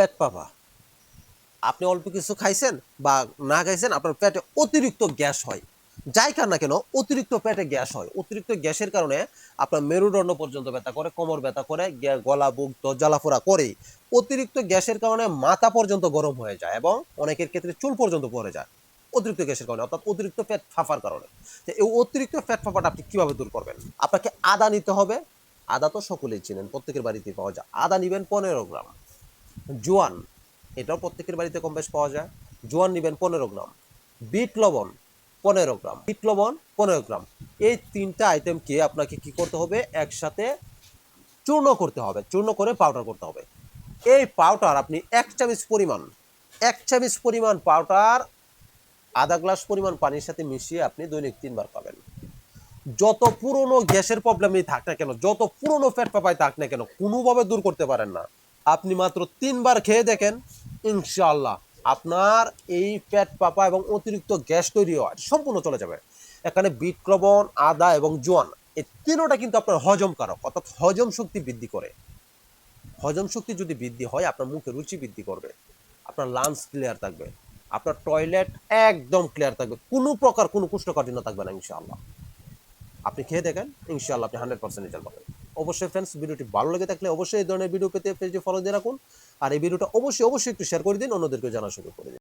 পেট পাবা। আপনি অল্প কিছু খাইছেন বা না খাইছেন, আপনার পেটে অতিরিক্ত গ্যাস হয়। যাই খান না কেন, অতিরিক্ত পেটে গ্যাস হয়। অতিরিক্ত গ্যাসের কারণে আপনার মেরুদণ্ড পর্যন্ত ব্যথা করে, কোমর ব্যথা করে গলা, বুক তো জ্বালাফোড়া করেই অতিরিক্ত গ্যাসের কারণে মাথা পর্যন্ত গরম হয়ে যায় এবং অনেকের ক্ষেত্রে চুল পর্যন্ত পড়ে যায় অতিরিক্ত গ্যাসের কারণে, অর্থাৎ অতিরিক্ত পেট ফাঁপার কারণে। এই অতিরিক্ত পেট ফাঁপাটা আপনি কীভাবে দূর করবেন? আপনাকে আদা নিতে হবে। আদা তো সকলেই চিনেন, প্রত্যেকের বাড়িতে পাওয়া যায়। আদা নেবেন পনেরো গ্রাম। জোয়ান, এটাও প্রত্যেকের বাড়িতে কম বেশ পাওয়া যায়। জোয়ান নেবেন পনেরো গ্রাম, বিট লবণ পনেরো গ্রাম, বিট লবণ পনেরো গ্রাম। এই তিনটা আইটেমকে আপনাকে কি করতে হবে? একসাথে চূর্ণ করতে হবে, চূর্ণ করে পাউডার করতে হবে। এই পাউডার আপনি এক চামচ পরিমাণ, এক চামচ পরিমাণ পাউডার আধা গ্লাস পরিমাণ পানির সাথে মিশিয়ে আপনি দৈনিক তিনবার পাবেন। যত পুরনো গ্যাসের প্রবলেমই থাক না কেন, যত পুরনো ফ্যাট পাপাই থাক না কেন, কোনোভাবে দূর করতে পারেন না। আপনি মাত্র তিনবার খেয়ে দেখেন, ইনশাআল্লাহ আপনার এই ফ্যাট পাপা এবং অতিরিক্ত গ্যাস তৈরি হওয়া সম্পূর্ণ চলে যাবে। এখানে বিট লবণ আদা এবং জোয়ান, এই তিনোটা কিন্তু আপনার হজম কারক, অর্থাৎ হজম শক্তি বৃদ্ধি করে। হজম শক্তি যদি বৃদ্ধি হয়, আপনার মুখে রুচি বৃদ্ধি করবে, আপনার লাঞ্চ ক্লিয়ার থাকবে, আপনার টয়লেট একদম ক্লিয়ার থাকবে, কোনো প্রকার কোনো কুষ্ঠকাঠিন্য থাকবে না, ইনশাআল্লাহ। আপনি খেয়ে দেখেন, ইনশাআল্লাহ আপনি হান্ড্রেড পার্সেন্ট রেজাল্ট পাবেন। অবশ্যই ফ্রেন্ডস ভিডিওটি ভালো লেগে থাকলে অবশ্যই এই ধরনের ভিডিও পেতে পেজে ফলো দিয়ে রাখুন। আর এই ভিডিওটা অবশ্যই অবশ্যই একটু শেয়ার করে দিন অন্যদেরকে জানা শুরু করে দিন।